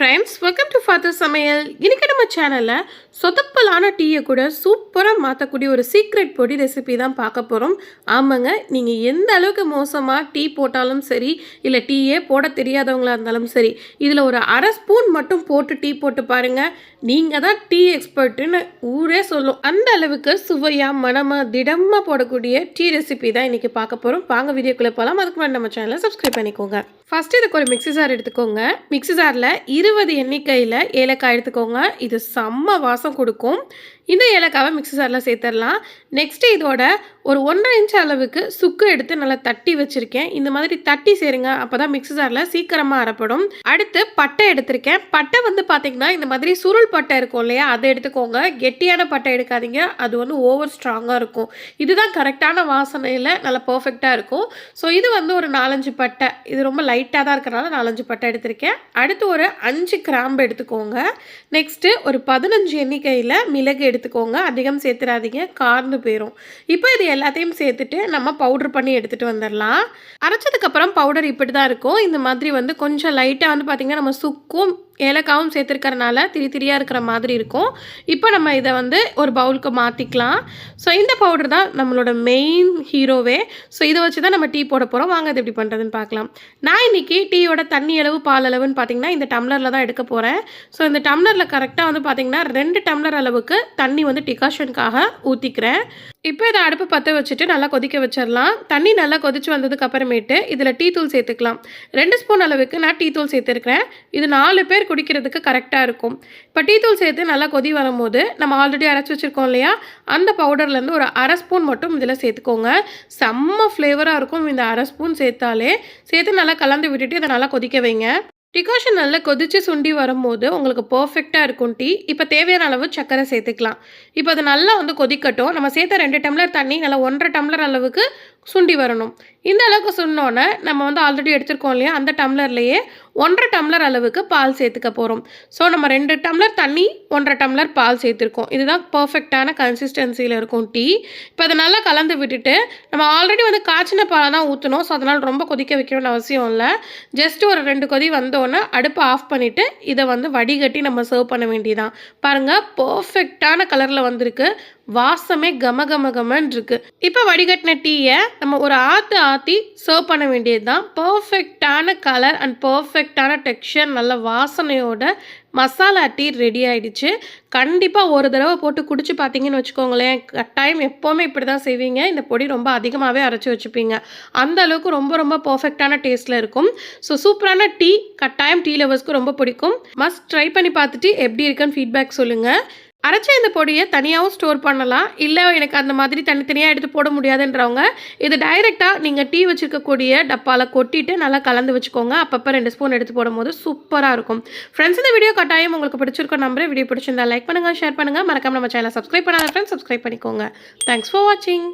பார்த்த சமையல் இன்றைக்கி நம்ம சேனலில் சொதப்பலான டீயை கூட சூப்பராக மாற்றக்கூடிய ஒரு சீக்ரெட் பொடி ரெசிபி தான் பார்க்க போகிறோம் ஆமாங்க நீங்கள் எந்த அளவுக்கு மோசமாக டீ போட்டாலும் சரி இல்லை டீயே போட தெரியாதவங்களா இருந்தாலும் சரி இதில் ஒரு அரை ஸ்பூன் மட்டும் போட்டு டீ போட்டு பாருங்கள் நீங்கள் தான் டீ எக்ஸ்பர்ட்டுன்னு ஊரே சொல்லும். அந்த அளவுக்கு சுவையாக மனமாக திடமாக போடக்கூடிய டீ ரெசிபி தான் இன்றைக்கி பார்க்க போகிறோம் வாங்க வீடியோக்குள்ளே போகலாம் அதுக்கு முன்னாடி நம்ம சேனலை சப்ஸ்கிரைப் பண்ணிக்கோங்க. ஃபஸ்ட்டு இதுக்கு ஒரு மிக்ஸி ஜார் எடுத்துக்கோங்க. மிக்ஸி ஜாரில் இருபது எண்ணிக்கையில் ஏலக்காய் எடுத்துக்கோங்க. இது செம்ம வாசம் கொடுக்கும். இந்த ஏலக்காவை மிக்ஸி சாரில் சேர்த்துடலாம். நெக்ஸ்ட்டு இதோட ஒரு ஒன்றரை இன்ச் அளவுக்கு சுக்கு எடுத்து நல்லா தட்டி வச்சுருக்கேன். இந்த மாதிரி தட்டி சேருங்க. அப்போ தான் மிக்ஸி சாரில் சீக்கிரமாக அறப்படும் அடுத்து பட்டை எடுத்திருக்கேன். பட்டை வந்து பார்த்திங்கன்னா இந்த மாதிரி சுருள் பட்டை இருக்கும் இல்லையா? அதை எடுத்துக்கோங்க. கெட்டியான பட்டை எடுக்காதீங்க. அது வந்து ஓவர் ஸ்ட்ராங்காக இருக்கும். இதுதான் கரெக்டான வாசனையில் நல்லா பர்ஃபெக்டாக இருக்கும். ஸோ இது வந்து ஒரு நாலஞ்சு பட்டை. இது ரொம்ப லைட்டாக தான் இருக்கிறனால நாலஞ்சு பட்டை எடுத்திருக்கேன். அடுத்து ஒரு அஞ்சு அஞ்சு கிராம்பு எடுத்துக்கோங்க. நெக்ஸ்ட்டு ஒரு பதினஞ்சு எண்ணிக்கையில் மிளகு எடுத்துக்கோங்க. அதிகம் சேர்த்துடாதீங்க கார்ந்து போயிடும் இப்போ இது எல்லாத்தையும் சேர்த்துட்டு நம்ம பவுடர் பண்ணி எடுத்துகிட்டு வந்துடலாம் அரைச்சதுக்கப்புறம் பவுடர் இப்படி தான் இருக்கும். இந்த மாதிரி வந்து கொஞ்சம் லைட்டாக வந்து பார்த்திங்கன்னா நம்ம சுக்கும் ஏலக்காவும் சேர்த்துருக்கறனால திரி திரியாக இருக்கிற மாதிரி இருக்கும். இப்போ நம்ம இதை வந்து ஒரு பவுலுக்கு மாற்றிக்கலாம் ஸோ இந்த பவுடர் தான் நம்மளோட மெயின் ஹீரோவே ஸோ இதை வச்சு தான் நம்ம டீ போட போகிறோம் வாங்க இது எப்படி பண்ணுறதுன்னு பார்க்கலாம். நான் இன்றைக்கி டீயோட தண்ணி அளவு பால் அளவுன்னு பார்த்தீங்கன்னா இந்த டம்ளரில் தான் எடுக்க போகிறேன் ஸோ இந்த டம்ளரில் கரெக்டாக வந்து பார்த்திங்கன்னா ரெண்டு டம்ளர் அளவுக்கு தண்ணி வந்து டிகாஷனுக்காக ஊற்றிக்கிறேன் இப்போ இதை அடுப்பு பற்ற வச்சுட்டு நல்லா கொதிக்க வச்சிடலாம். தண்ணி நல்லா கொதிச்சு வந்ததுக்கு அப்புறமேட்டு இதில் டீ தூள் சேர்த்துக்கலாம். ரெண்டு ஸ்பூன் அளவுக்கு நான் டீ தூள் சேர்த்துருக்கிறேன். இது நாலு பேர் குடிக்கிறதுக்கு கரெக்டாக இருக்கும். இப்போ டீ தூள் சேர்த்து நல்லா கொதி வரும்போது நம்ம ஆல்ரெடி அரைச்சி வச்சுருக்கோம் இல்லையா? அந்த பவுடர்லேருந்து ஒரு அரை ஸ்பூன் மட்டும் இதில் சேர்த்துக்கோங்க. செம்ம ஃப்ளேவராக இருக்கும். இந்த அரை ஸ்பூன் சேர்த்தாலே. சேர்த்து நல்லா கலந்து விட்டுட்டு இதை நல்லா கொதிக்க வைங்க. டிகாஷன் நல்லா கொதித்து சுண்டி வரும்போது உங்களுக்கு பர்ஃபெக்டாக இருக்கும் டீ. இப்போ தேவையான அளவு சர்க்கரை சேர்த்துக்கலாம். இப்போ அது நல்லா வந்து கொதிக்கட்டும். நம்ம சேர்த்த ரெண்டு டம்ளர் தண்ணி நல்லா ஒன்றரை டம்ளர் அளவுக்கு சுண்டி வரணும். இந்த அளவுக்கு சொன்னோன்னே நம்ம வந்து ஆல்ரெடி எடுத்துருக்கோம் இல்லையா? அந்த டம்ளர்லேயே ஒன்றரை டம்ளர் அளவுக்கு பால் சேர்த்துக்க போகிறோம் ஸோ நம்ம ரெண்டு டம்ளர் தண்ணி ஒன்றரை டம்ளர் பால் சேர்த்துருக்கோம். இதுதான் பர்ஃபெக்டான கன்சிஸ்டன்சியில் இருக்கும் டீ. இப்போ அதை நல்லா கலந்து விட்டுட்டு நம்ம ஆல்ரெடி வந்து காய்ச்சின பாலை தான் ஊற்றணும் ஸோ அதனால் ரொம்ப கொதிக்க வைக்கணும்னு அவசியம் இல்லை. ஜஸ்ட் ஒரு ரெண்டு கொதி வந்தோடனே அடுப்பை ஆஃப் பண்ணிவிட்டு இதை வந்து வடிகட்டி நம்ம சர்வ் பண்ண வேண்டியதான் பாருங்கள் பர்ஃபெக்டான கலரில் வந்திருக்கு. வாசமே கம கம கமன்னு இருக்கு இப்போ வடிகட்டின டீயை நம்ம ஒரு ஆற்று ஆற்றி சர்வ் பண்ண வேண்டியது தான் பர்ஃபெக்டான கலர் அண்ட் பர்ஃபெக்டான டெக்ஸ்சர் நல்ல வாசனையோட மசாலா டீ ரெடி ஆகிடுச்சு கண்டிப்பாக ஒரு தடவை போட்டு குடிச்சு பார்த்தீங்கன்னு வச்சுக்கோங்களேன். கட்டாயம் எப்போவுமே இப்படி தான் செய்வீங்க. இந்த பொடி ரொம்ப அதிகமாகவே அரைச்சி வச்சுப்பீங்க. அந்த அளவுக்கு ரொம்ப ரொம்ப பர்ஃபெக்டான டேஸ்ட்டில் இருக்கும். ஸோ சூப்பரான டீ. கட்டாயம் டீ லவர்ஸ்க்கு ரொம்ப பிடிக்கும். மஸ்ட் ட்ரை பண்ணி பார்த்துட்டு எப்படி இருக்குன்னு ஃபீட்பேக் சொல்லுங்கள் அரைச்ச இந்த பொடியை தனியாகவும் ஸ்டோர் பண்ணலாம். இல்லை எனக்கு அந்த மாதிரி தனித்தனியாக எடுத்து போட முடியாதுன்றவங்க இது டைரெக்டாக நீங்கள் டீ வச்சுருக்கக்கூடிய டப்பாவில் கொட்டிட்டு நல்லா கலந்து வச்சுக்கோங்க. அப்பப்போ ரெண்டு ஸ்பூன் எடுத்து போடும்போது சூப்பராக இருக்கும். ஃப்ரெண்ட்ஸ் இந்த வீடியோ கட்டாயம் உங்களுக்கு பிடிச்சிருக்கோம் நம்புறேன். வீடியோ பிடிச்சிருந்தா லைக் பண்ணுங்கள் ஷேர் பண்ணுங்கள் மறக்காம நம்ம சேனல் சப்ஸ்கிரைப் பண்ணாத ஃப்ரெண்ட்ஸ் சப்ஸ்கிரைப் பண்ணிக்கோங்க. தேங்க்ஸ் ஃபார் வாட்சிங்